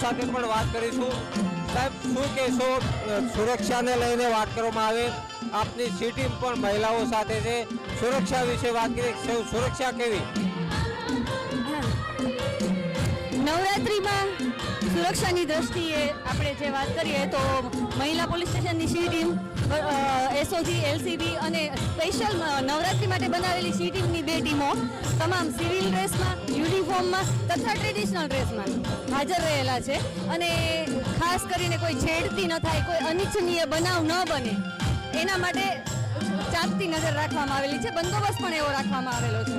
સાથે પણ વાત કરીશું. સાહેબ, શું કહેશો? સુરક્ષાને લઈને વાત કરવામાં આવે. આપની સી પણ મહિલાઓ સાથે છે. સુરક્ષા વિશે વાત કરીએ. સુ- સુરક્ષા કેવી? નવરાત્રિમાં સુરક્ષાની દ્રષ્ટિએ આપણે જે વાત કરીએ તો મહિલા પોલીસ સ્ટેશનની સી ટીમ એસઓજી, એલસીબી અને સ્પેશિયલ નવરાત્રિ માટે બનાવેલી સી ટીમની બે ટીમો, તમામ સિવિલ ડ્રેસમાં યુનિફોર્મમાં તથા ટ્રેડિશનલ ડ્રેસમાં હાજર રહેલા છે. અને ખાસ કરીને કોઈ છેડતી ન થાય કોઈ અનિચ્છનીય બનાવ ન બને એના માટે ચાંપતી નજર રાખવામાં આવેલી છે. બંદોબસ્ત પણ એવો રાખવામાં આવેલો છે.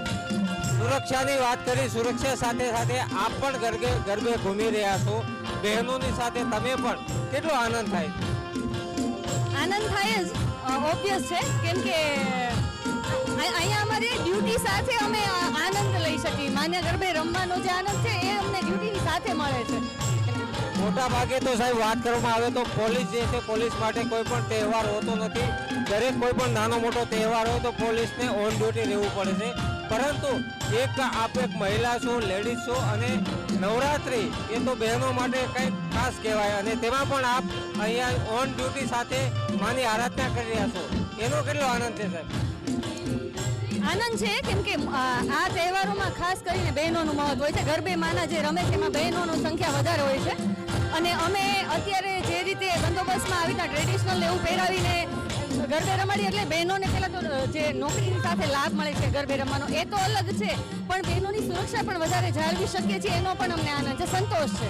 સુરક્ષાની વાત કરી સુરક્ષા સાથે સાથે આપ પણ ગરબે ગરબે ઘૂમી રહ્યા છો. બહેનોની સાથે તમે પણ કેટલો આનંદ થાય આનંદ થાય જ ઓબ્વિયસ છે. કેમ કે અહીંયા અમારી ડ્યુટી સાથે અમે માન્ય મોટા ભાગે તો સાહેબ વાત કરવામાં આવે તો પોલીસ જે છે પોલીસ માટે કોઈ પણ તહેવાર હોતો નથી. દરેક કોઈ પણ નાનો મોટો તહેવાર હોય તો પોલીસને ઓન ડ્યુટી રહેવું પડે છે. પરંતુ એક આપ એક મહિલા છો લેડીઝ છો અને નવરાત્રિ એ તો બહેનો માટે કંઈક ખાસ કહેવાય અને તેમાં પણ આપ અહીંયા ઓન ડ્યુટી સાથે માની આરાધના કરી રહ્યા છો. એનો કેટલો આનંદ છે સાહેબ? આનંદ છે, કેમ કે આ તહેવારોમાં ખાસ કરીને બહેનોનું મહત્વ હોય છે. ગરબે માના જે રમે છે, એમાં બહેનોની સંખ્યા વધારે હોય છે. અને અમે અત્યારે જે રીતે બંદોબસ્તમાં આવી રીતના ટ્રેડિશનલ એવું પહેરાવીને ગરબે રમાડી એટલે બહેનોને પહેલાં તો જે નોકરીની સાથે લાભ મળે છે ગરબે રમવાનો, એ તો અલગ છે. પણ બહેનોની સુરક્ષા પણ વધારે જાળવી શકીએ છીએ, એનો પણ અમને આનંદ છે, સંતોષ છે.